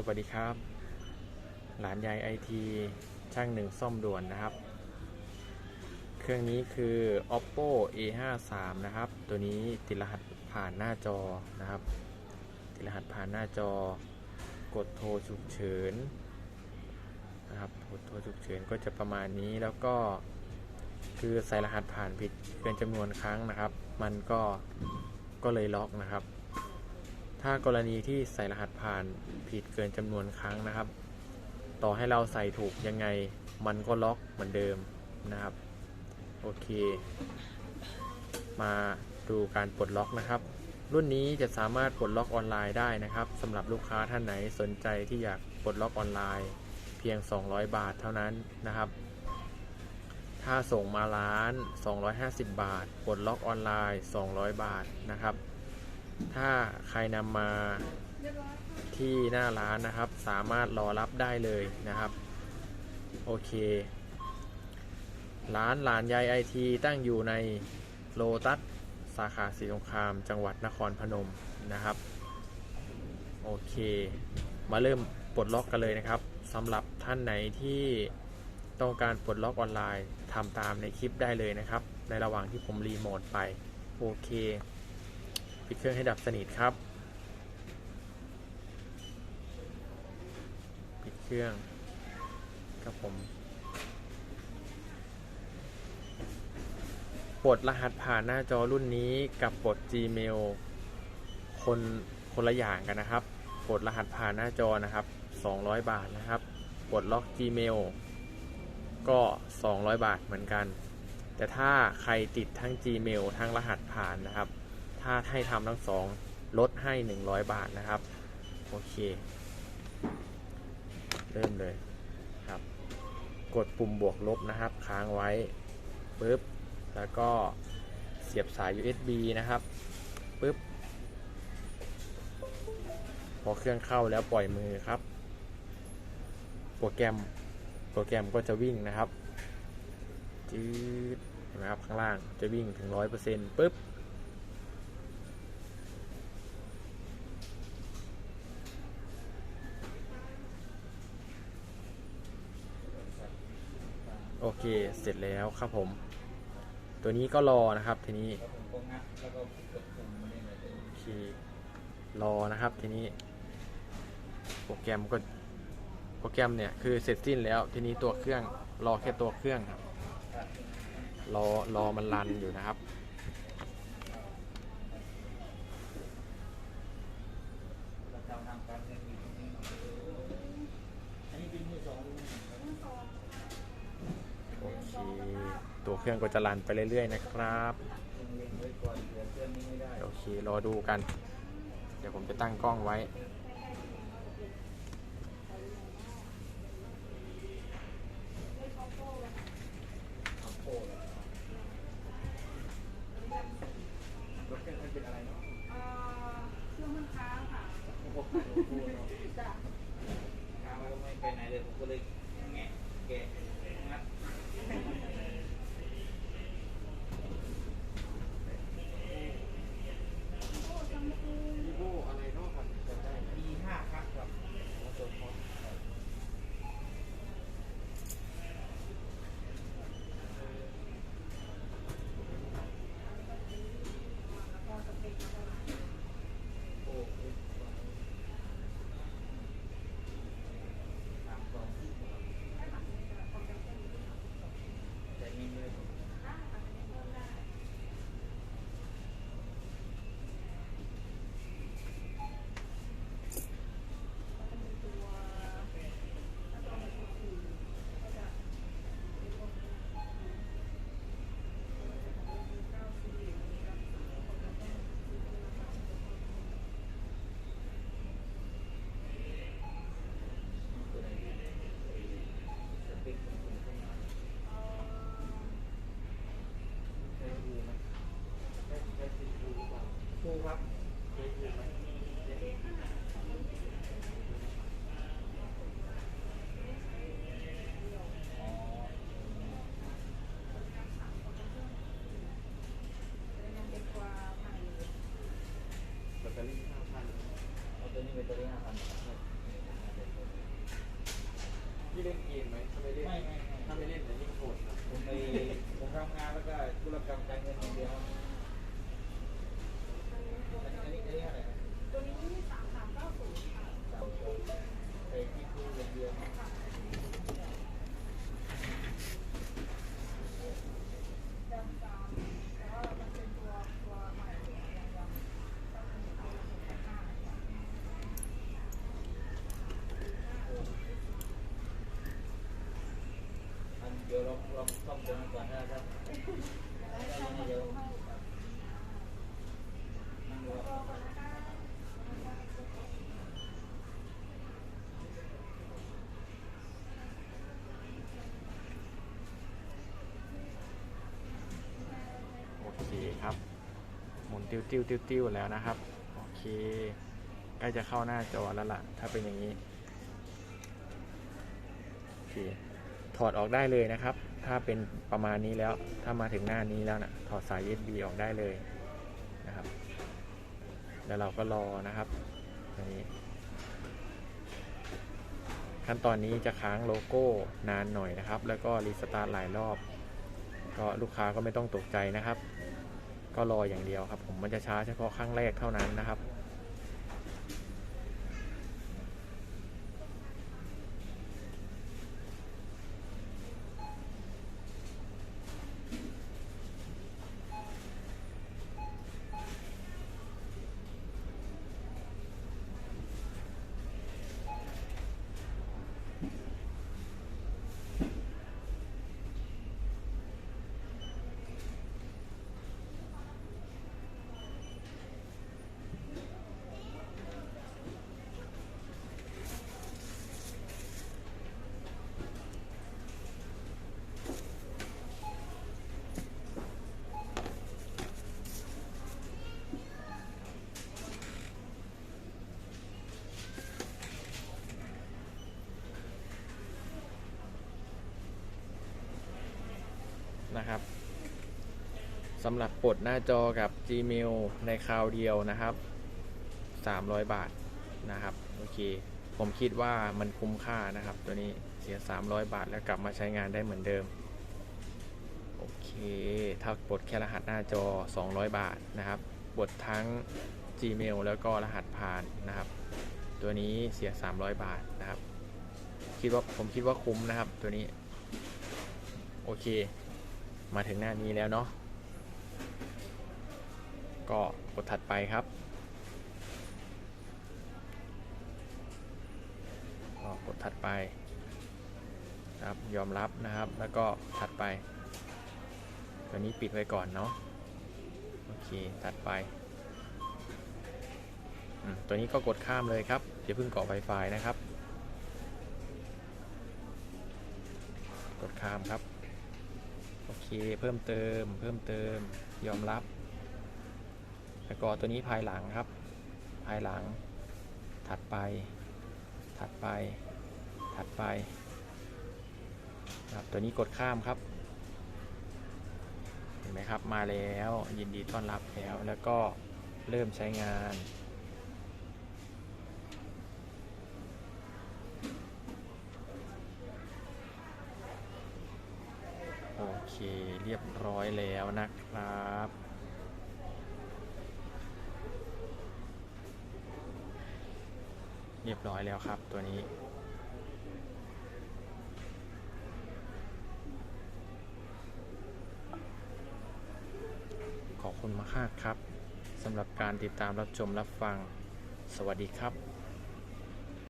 สวัสดีครับ หลานยายไอทีช่างหนึ่งซ่อมด่วนนะครับ เครื่องนี้คือ oppo a 5 3นะครับ ตัวนี้ติดรหัสผ่านหน้าจอนะครับ ติดรหัสผ่านหน้าจอ กดโทรฉุกเฉินนะครับกดโทรฉุกเฉินก็จะประมาณนี้แล้วก็คือใส่รหัสผ่านผิดเกินจำนวนครั้งนะครับ มันก็ก็เลยล็อกนะครับ ถ้ากรณีที่ใส่รหัสผ่านผิดเกินจำนวนครั้งนะครับ ต่อให้เราใส่ถูกยังไงมันก็ล็อกเหมือนเดิมนะครับ โอเค มาดูการปลดล็อกนะครับ รุ่นนี้จะสามารถปลดล็อกออนไลน์ได้นะครับสำหรับลูกค้าท่านไหนสนใจที่อยากปลดล็อกออนไลน์ เพียง 200 บาทเท่านั้นนะครับ ถ้าส่งมาร้าน 250 บาท ปลดล็อกออนไลน์ 200 บาทนะครับ ถ้าใครนำมาที่หน้าร้านนะครับ สามารถรอรับได้เลยนะครับ โอเค ร้านหลานยายไอทีตั้งอยู่ในโลตัสสาขาสีสงครามจังหวัดนครพนมนะครับ โอเค มาเริ่มปลดล็อกกันเลยนะครับสำหรับท่านไหนที่ต้องการปลดล็อกออนไลน์ทำตามในคลิปได้เลยนะครับ ในระหว่างที่ผมรีโมทไป โอเค ปิดเครื่องให้ดับสนิทครับ ปิดเครื่องครับผมปลดรหัสผ่านหน้าจอรุ่นนี้กับปลด Gmail คนคนละอย่างกันนะครับปลดรหัสผ่านหน้าจอนะครับ 200 บาทนะครับปลดล็อก Gmail ก็ 200 บาทเหมือนกัน แต่ถ้าใครติดทั้ง Gmail ทั้งรหัสผ่านนะครับ ถ้าให้ทำทั้งสองลดให้ 100 บาทนะครับ โอเค เริ่มเลยครับ กดปุ่มบวกลบนะครับ ค้างไว้ปึ๊บ แล้วก็เสียบสาย USB นะครับปึ๊บ พอเครื่องเข้าแล้วปล่อยมือครับ โปรแกรม โปรแกรมก็จะวิ่งนะครับจืดเห็นไหมครับข้างล่างจะวิ่งถึง 100%ปึ๊บ เคเสร็จแล้วครับผม ตัวนี้ก็รอนะครับทีนี้โอเครอนะครับทีนี้ โปรแกรมก็โปรแกรมเนี่ยคือเสร็จสิ้นแล้วทีนี้ตัวเครื่องรอแค่ตัวเครื่องครับรอรอมันรันอยู่นะครับ ตัวเครื่องก็จะรันไปเรื่อยๆนะครับ โอเค รอดูกัน เดี๋ยวผมจะตั้งกล้องไว้ไรเนาะเอ่อเครื่องมันค้างค่ะโอ้โหโอ้โหเนาะจ้ะไม่ไปไหนเลยผมก็เลยแงะแกะ เดี๋ยวลองลองตัวนั้นก่อนได้ครับเดี๋ยวโอเคครับ หมุนติ้วติ้วติ้วติ้วแล้วนะครับ โอเค ใกล้จะเข้าหน้าจอแล้วล่ะ ถ้าเป็นอย่างนี้ โอเค ถอดออกได้เลยนะครับ ถ้าเป็นประมาณนี้แล้ว ถ้ามาถึงหน้านี้แล้วนะถอดสาย USB ออกได้เลยนะครับ แล้วเราก็รอนะครับอันนี้ ขั้นตอนนี้จะค้างโลโก้นานหน่อยนะครับ แล้วก็รีสตาร์ทหลายรอบ ก็ลูกค้าก็ไม่ต้องตกใจนะครับ ก็รออย่างเดียวครับ ผมมันจะช้าเฉพาะครั้งแรกเท่านั้นนะครับ นะครับสำหรับปลดหน้าจอกับ Gmail ในคราวเดียวนะครับ 300 บาทนะครับโอเค ผมคิดว่ามันคุ้มค่านะครับ ตัวนี้เสีย 300 บาทแล้วกลับมาใช้งานได้เหมือนเดิมโอเคถ้าปลดแค่รหัสหน้าจอ 200 บาทนะครับปลดทั้ง Gmail แล้วก็รหัสผ่านนะครับ ตัวนี้เสีย 300 บาทนะครับ คิดว่าผมคิดว่าคุ้มนะครับตัวนี้ โอเค มาถึงหน้านี้แล้วเนาะก็กดถัดไปครับก็กดถัดไปครับยอมรับนะครับแล้วก็ถัดไป ตัวนี้ปิดไว้ก่อนเนาะโอเคถัดไปตัวนี้ก็กดข้ามเลยครับอย่าเพิ่งก่อ Wi-Fi นะครับ กดข้ามครับ เคเพิ่มเติมเพิ่มเติมยอมรับแล้วก็ตัวนี้ภายหลังครับ ภายหลัง ถัดไป ถัดไป ถัดไปครับตัวนี้กดข้ามครับ เห็นไหมครับมาแล้วยินดีต้อนรับแล้วแล้วก็เริ่มใช้งาน เคเรียบร้อยแล้วนะครับ เรียบร้อยแล้วครับตัวนี้ขอบคุณมากครับสำหรับการติดตามรับชมรับฟัง สวัสดีครับ